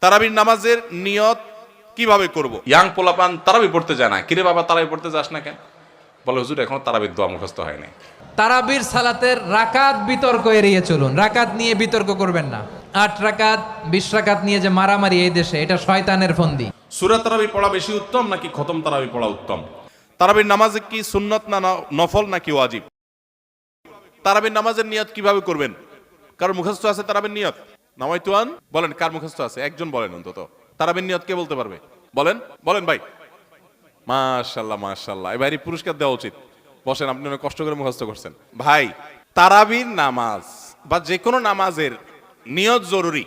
তারাবির নামাজের নিয়ত কীভাবে করব? ইয়াং পোলাপান তারাবি পড়তে যায় না। কিরে বাবা তারাবি পড়তে যাস না কেন? বলে হুজুর এখন তারাবির দোয়া মুখস্থ হয় নাই। তারাবির সালাতের রাকাত বিতর্ক এড়িয়ে চলুন। রাকাত নিয়ে বিতর্ক করবেন না। আট রাকাত বিশ রাকাত নিয়ে যে মারামারি এই দেশে এটা শয়তানের ফন্দি। সুরা তারাবি পড়া বেশি উত্তম নাকি খতম তারাবি পড়া উত্তম? তারাবির নামাজে কি সুন্নত না ন- নফল নাকি ওয়াজিব? তারাবির নামাজের নিয়ত কীভাবে করবেন? কারণ মুখস্থ আছে তারাবির নিয়ত? নামাই তুয়ান বলেন কার মুখস্থ আছে? একজন বলেন অন্তত। তারাবির নিয়ত কে বলতে পারবে? বলেন বলেন ভাই। মাশাল্লাহ মাশাল্লাহ। এই পুরস্কার দেওয়া উচিত। বসেন, আপনি অনেক কষ্ট করে মুখস্থ করছেন। ভাই, তারাবির নামাজ বা যে কোনো নামাজের নিয়ত জরুরি।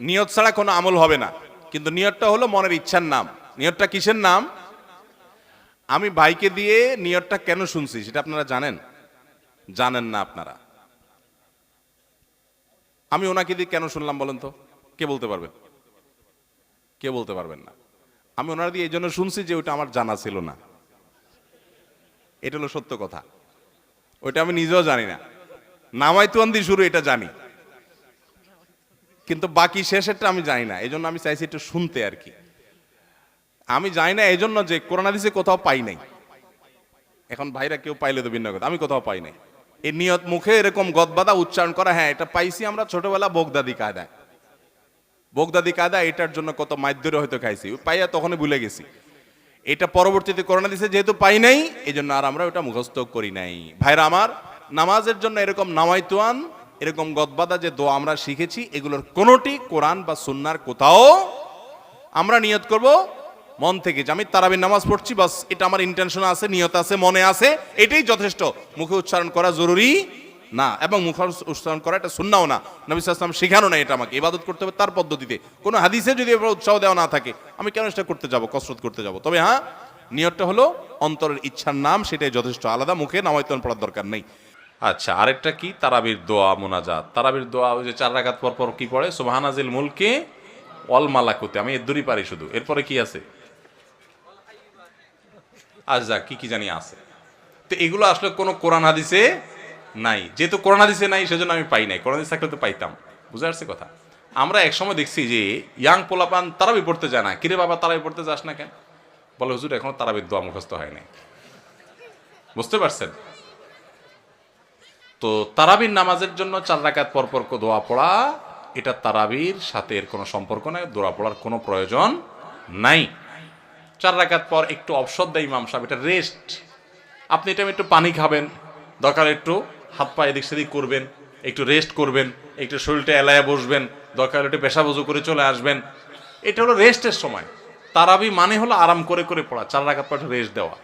নিয়ত ছাড়া কোনো আমল হবে না। কিন্তু নিয়তটা হলো মনের ইচ্ছার নাম। নিয়তটা কিসের নাম? আমি ভাইকে দিয়ে নিয়তটা কেন শুনছি, সেটা আপনারা জানেন? জানেন না আপনারা। আমি ওনাকে দিয়ে কেন শুনলাম বলেন তো? কে বলতে পারবেন কে বলতে পারবেন না। আমি ওনার দিয়ে এই জন্য শুনছি যে ওটা আমার জানা ছিল না। এটা হলো সত্য কথা। ওইটা আমি নিজেও জানি না। নামাই তুয়ান দিয়ে শুরু, এটা জানি। কিন্তু বাকি শেষেরটা আমি জানি না। এই জন্য আমি চাইছি একটু শুনতে আর কি। আমি জানি না এই জন্য যে করোনা দিছে কোথাও পাই নাই। এখন ভাইরা কেউ পাইলে তো ভিন্ন কথা। আমি কোথাও পাই নাই। এই নিয়ত মুখে এরকম গদবাদা উচ্চারণ করা হ্যাঁ এটা পাইছি আমরা ছোটবেলা বোগদাদি কায়দায়। বোগদাদি কায়দা এটার জন্য কত মাধ্যরে হয়তো খাইছি, পাইয়া তখনই ভুলে গেছি। এটা পরবর্তীতে করোনা দিছে, যেহেতু পাই নাই এই জন্য আর আমরা ওটা মুখস্থ করি নাই। ভাইরা আমার, নামাজের জন্য এরকম নামাইতুয়ান, এরকম গদবাদা যে দোয়া আমরা শিখেছি, এগুলোর কোনোটি কোরআন বা সুন্নার কোথাও আমরা নিয়ত করব মন থেকে যে আমি তারাবির নামাজ পড়ছি, বাস এটা আমার ইন্টেনশন আছে, নিয়ত আছে, মনে আছে, এটাই যথেষ্ট। মুখে উচ্চারণ করা জরুরি না, এবং মুখে উচ্চারণ করা এটা শুননাও না। নবী সাল্লাম শেখানো না এটা আমাকে, ইবাদত করতে হবে তার পদ্ধতিতে। কোনো হাদিসে যদি উৎসাহ দেওয়া না থাকে, আমি কেন সেটা করতে যাব, কসরত করতে যাব? তবে হ্যাঁ নিয়তটা হলো অন্তরের ইচ্ছার নাম, সেটাই যথেষ্ট। আলাদা মুখে নামায়তন পড়ার দরকার নেই। আচ্ছা আরেকটা কি? তারাবির দোয়া, মোনাজাত। তারাবির দোয়া, ওই যে চার রাকাত পর পর কি পড়ে? সুবহানাজিল মুলকে অল মালাকুতে। আমি এর দূরই পারি শুধু। এরপরে কি আছে? আজ কি কি জানি আছে। তো এগুলো আসলে কোনো কোরআন হাদিসে নাই। যেহেতু কোরআন হাদিসে নাই, সেজন্য আমি পাই নাই। কোরআন হাদিস থাকলে তো পাইতাম। বুঝে আসছে কথা? আমরা একসময় দেখছি যে, ইয়াং পোলাপান তারাবি পড়তে যায় না। কিরে বাবা, তারাবি পড়তে যাস না কেন? বলে, হুজুর, এখনও তারাবির দোয়া মুখস্থ হয় নাই। বুঝতে পারছেন? তো তারাবির নামাজের জন্য চার রাকাত পরপর পর দোয়া পড়া, এটা তারাবির সাথে এর কোনো সম্পর্ক নাই, দোয়া পড়ার কোনো প্রয়োজন নাই। চার রাকাত পর একটু অবসর দেয় ইমাম সাহেব, এটা রেস্ট আপনি এটা একটু পানি খাবেন, দরকার একটু হাত পা এদিক সেদিক করবেন, একটু রেস্ট করবেন, একটু শরীরটা এলায় বসবেন, দরকার একটু পেশা বজু করে চলে আসবেন। এটা হলো রেস্টের সময়। তারাবি মানে হলো আরাম করে করে পড়া, চার রাকাত পর রেস্ট দেওয়া।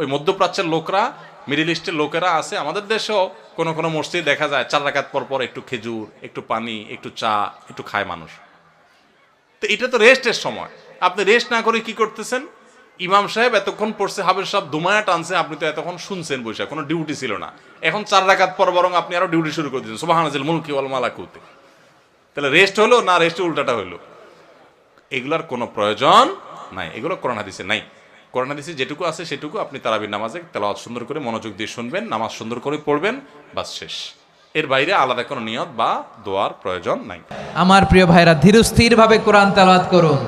ওই মধ্যপ্রাচ্যের লোকরা মিডিল ইস্টের লোকেরা আছে, আমাদের দেশেও কোনো কোনো মসজিদ দেখা যায়, চার রাকাত পর পর একটু খেজুর, একটু পানি, একটু চা, একটু খায় মানুষ। তো এটা তো রেস্টের সময়। আপনি রেস্ট না করে কি করতেছেন? ইমাম সাহেব এতক্ষণ পড়ছে হাবের সাহেব দুমায়া টানছে, আপনি তো এতক্ষণ শুনছেন বসে, কোনো ডিউটি ছিল না। এখন চার রাকাত পর বরং আপনি আরও ডিউটি শুরু করে দিচ্ছেন সুবাহানাজিল মুলকি ওয়াল মালাকুতে। তাহলে রেস্ট হলো না রেস্টে উল্টাটা হলো? এগুলার কোনো প্রয়োজন নাই, এগুলো কোরআন হাদিসে নাই। কোরআন হাদিসে যেটুকু আছে সেটুকু আপনি তারাবির নামাজে তেলাওয়াত সুন্দর করে, মনোযোগ দিয়ে শুনবেন, নামাজ সুন্দর করে পড়বেন, বাস শেষ। এর বাইরে আলাদা কোনো নিয়ত বা দোয়ার প্রয়োজন নাই। আমার প্রিয় ভাইরা ধীরস্থির ভাবে কোরআন তেলাওয়াত করুন।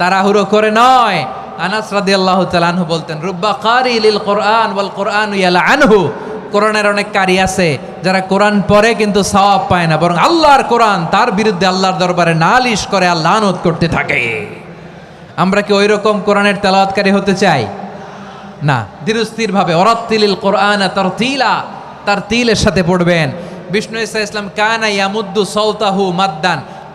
তাড়াহুড়ো করে নয় আনাস রাদিয়াল্লাহু তাআলা আনহু বলতেন, রুব্বা কারি লিল কোরআন ওয়াল কোরআন ইয়ালা আনহু। কোরআনের অনেক কারি আছে, যারা কোরআন পড়ে কিন্তু সওয়াব পায় না, বরং আল্লাহর কোরআন, তার বিরুদ্ধে আল্লাহর দরবারে নালিশ করে আল্লাহ আনত করতে থাকে। আমরা কি ওই রকম কোরআনের তেলাওয়াতকারী হতে চাই? না। ধীরস্থির ভাবে অরাত্তিলিল কোরআন তার তিলা তার তিলের সাথে পড়বেন। বিষ্ণু ইসা ইসলাম কানা ইয়ামুদ্দু সৌতাহু মাদ্দান।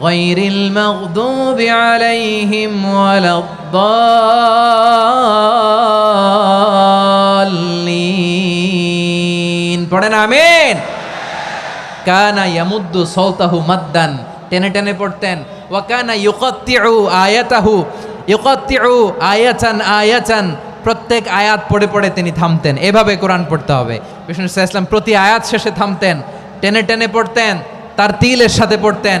غير المغضوب عليهم ولا الضالين পড়েন আমিন কানা ইয়ামুদ্দু সৌতাহু মাদ্দান টেনে টেনে পড়তেন ওয়াকানা ইউকাত্তিউ আয়াতাহু ইকত্তিউ আয়াচান আয়াচান প্রত্যেক আয়াত পড়ে পড়ে তিনি থামতেন এভাবে কোরআন পড়তে হবে বিষ্ণু ইসলাম প্রতি আয়াত শেষে থামতেন টেনে টেনে পড়তেন তার তিলের সাথে পড়তেন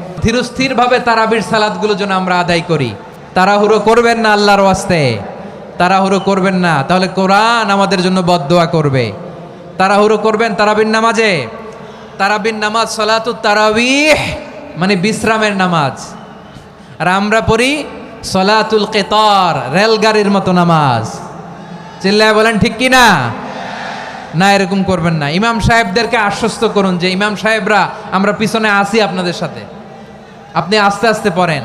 ধীরস্থিরভাবে তারাবির সালাদগুলো যেন আমরা আদায় করি। তাড়াহুড়ো করবেন না আল্লাহর ওয়াস্তে। তাড়াহুড়ো করবেন না। তাহলে কোরআন আমাদের জন্য বদোয়া করবে। তাড়াহুড়ো করবেন তারাবির নামাজে। তারাবির নামাজ সলাতুত তারাবিহ মানে বিশ্রামের নামাজ। আর আমরা পড়ি সলাতুল কেতর, রেলগাড়ির মতো নামাজ। চিল্লায় বলেন, ঠিক কি না? না, এরকম করবেন না। ইমাম সাহেবদেরকে আশ্বস্ত করুন যে, ইমাম সাহেবরা, আমরা পিছনে আসি আপনাদের সাথে। আপনি আস্তে আস্তে পড়েন।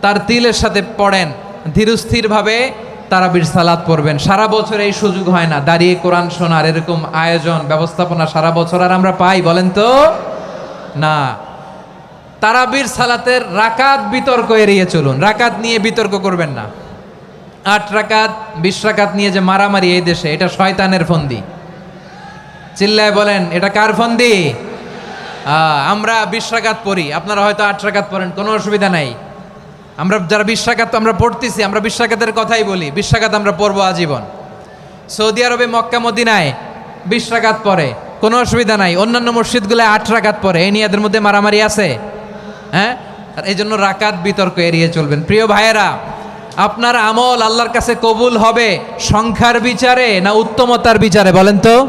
তার তিলের সাথে পড়েন। ধীরস্থিরভাবে তারাবির সালাদ পড়বেন। সারা বছর এই সুযোগ হয় না। দাঁড়িয়ে কোরআন শোনার এরকম আয়োজন, ব্যবস্থাপনা সারা বছর আর আমরা পাই, বলেন তো? না। তারাবির সালাতের রাকাত বিতর্ক এড়িয়ে চলুন। রাকাত নিয়ে বিতর্ক করবেন না। আট রাকাত, বিশ রাকাত নিয়ে যে মারামারি এই দেশে, এটা শয়তানের ফন্দি। চিল্লায় বলেন, এটা কার ফন্দি? আমরা বিশ পড়ি। আপনারা হয়তো আট রাকাত পড়েন, কোনো অসুবিধা নাই। আমরা যারা বিশ রাকাত আমরা পড়তেছি, আমরা বিশ কথাই বলি, বিশ আমরা পড়ব আজীবন। সৌদি আরবে মক্কা, মদিনায় বিশ পরে কোনো অসুবিধা নাই। অন্যান্য মসজিদগুলো আট রাকাত পরে এই নিয়ে এদের মধ্যে মারামারি আছে। হ্যাঁ? আর এই জন্য রাকাত বিতর্ক এড়িয়ে চলবেন। প্রিয় ভাইয়েরা, আপনার আমল আল্লাহর কাছে কবুল হবে সংখ্যার বিচারে না উত্তমতার বিচারে, বলেন তো?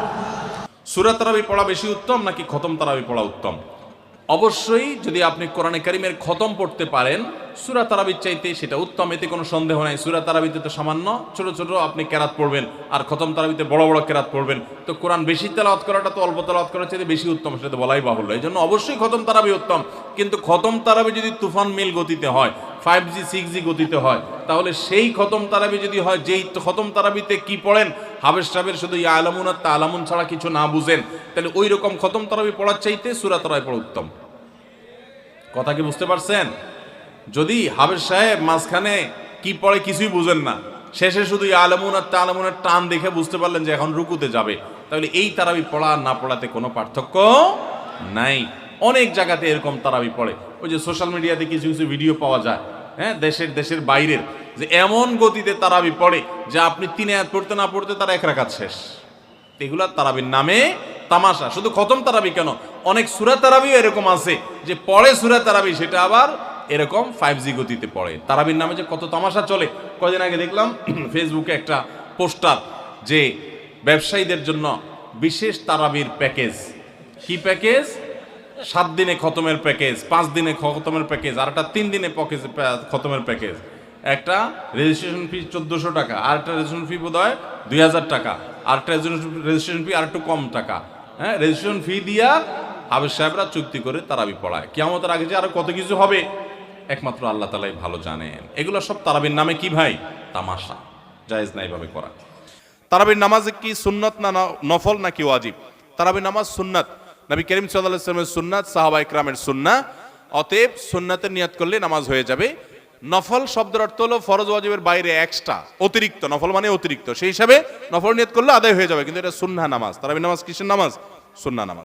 সুরা তারাবি পড়া বেশি উত্তম নাকি খতম তারাবি পড়া উত্তম? অবশ্যই যদি আপনি কোরআনে কারিমের খতম পড়তে পারেন সুরা তারাবির চাইতে সেটা উত্তম, এতে কোনো সন্দেহ নাই। সুরা তারাবিতে তো সামান্য ছোট ছোট আপনি কেরাত পড়বেন, আর খতম তারাবিতে বড় বড় কেরাত পড়বেন। তো কোরআন বেশি তেলাওয়াত করাটা তো অল্প তেলাওয়াত করার চাইতে বেশি উত্তম, সেটা বলাই বাহুল্য। এই জন্য অবশ্যই খতম তারাবি উত্তম। কিন্তু খতম তারাবি যদি তুফান মিল গতিতে হয় ফাইভ জি সিক্স জি গতিতে হয়, তাহলে সেই খতম তারাবি যদি হয়, যেই খতম তারাবিতে কি পড়েন? হাবেশ সাহেবের শুধু ইয়া আলামুন আর তা আলামুন ছাড়া কিছু না বুঝেন। তাহলে ওই রকম খতম তারাবি পড়ার চাইতে সুরা তারাবি পড়া উত্তম। কথা কি বুঝতে পারছেন? যদি হাবের সাহেব মাঝখানে কি পড়ে কিছুই বুঝেন না, শেষে শুধু আলামুন আর তা আলামুনের টান দেখে বুঝতে পারলেন যে এখন রুকুতে যাবে। তাহলে এই তারাবি পড়া না পড়াতে কোনো পার্থক্য নাই। অনেক জায়গাতে এরকম তারাবি পড়ে। ওই যে সোশ্যাল মিডিয়াতে কিছু কিছু ভিডিও পাওয়া যায় হ্যাঁ দেশের দেশের বাইরের, যে এমন গতিতে তারাবি পড়ে যে আপনি তিন আয়াত পড়তে না পড়তে তার এক রাকাত শেষ। এগুলা তারাবির নামে তামাশা। শুধু খতম তারাবি কেন? অনেক সুরা তারাবিও এরকম আছে যে পড়ে সুরা তারাবি, সেটা আবার এরকম ফাইভ জি গতিতে পড়ে। তারাবির নামে যে কত তামাশা চলে কদিন আগে দেখলাম ফেসবুকে একটা পোস্টার যে ব্যবসায়ীদের জন্য বিশেষ তারাবির প্যাকেজ। কি প্যাকেজ? সাত দিনে খতমের প্যাকেজ, পাঁচ দিনে খতমের প্যাকেজ, আর একটা তিন দিনে প্যাকেজ খতমের প্যাকেজ। একটা রেজিস্ট্রেশন ফি চোদ্দোশো টাকা, আর একটা রেজিস্ট্রেশন ফি বোধ হয় দুই হাজার টাকা, আর একটা রেজিস্ট্রেশন ফি আর একটু কম টাকা। হ্যাঁ রেজিস্ট্রেশন ফি দিয়া হাবের সাহেবরা চুক্তি করে তারাবি পড়ায়। কেমতের আগে যে আরও কত কিছু হবে একমাত্র আল্লাহ তালাই ভালো জানেন। এগুলো সব তারাবির নামে কি ভাই? তামাশা। জায়েজ না এইভাবে করা। তারাবির নামাজ কি সুন্নত না নফল নাকি ওয়াজিব? তারাবির নামাজ সুন্নাত। নবী করিম সাল্লাহ সুন্নাত সাহাবা ইকরামের সুন্না অতএব সুন্নাতের নিয়াত করলে নামাজ হয়ে যাবে। নফল শব্দের অর্থ হলো ফরজ ওয়াজিবের বাইরে এক্সট্রা অতিরিক্ত। নফল মানে অতিরিক্ত। সেই হিসাবে নফল নিয়ত করলে আদায় হয়ে যাবে। কিন্তু এটা সুন্না নামাজ। তারাবির নামাজ কিসের নামাজ? সুন্না নামাজ।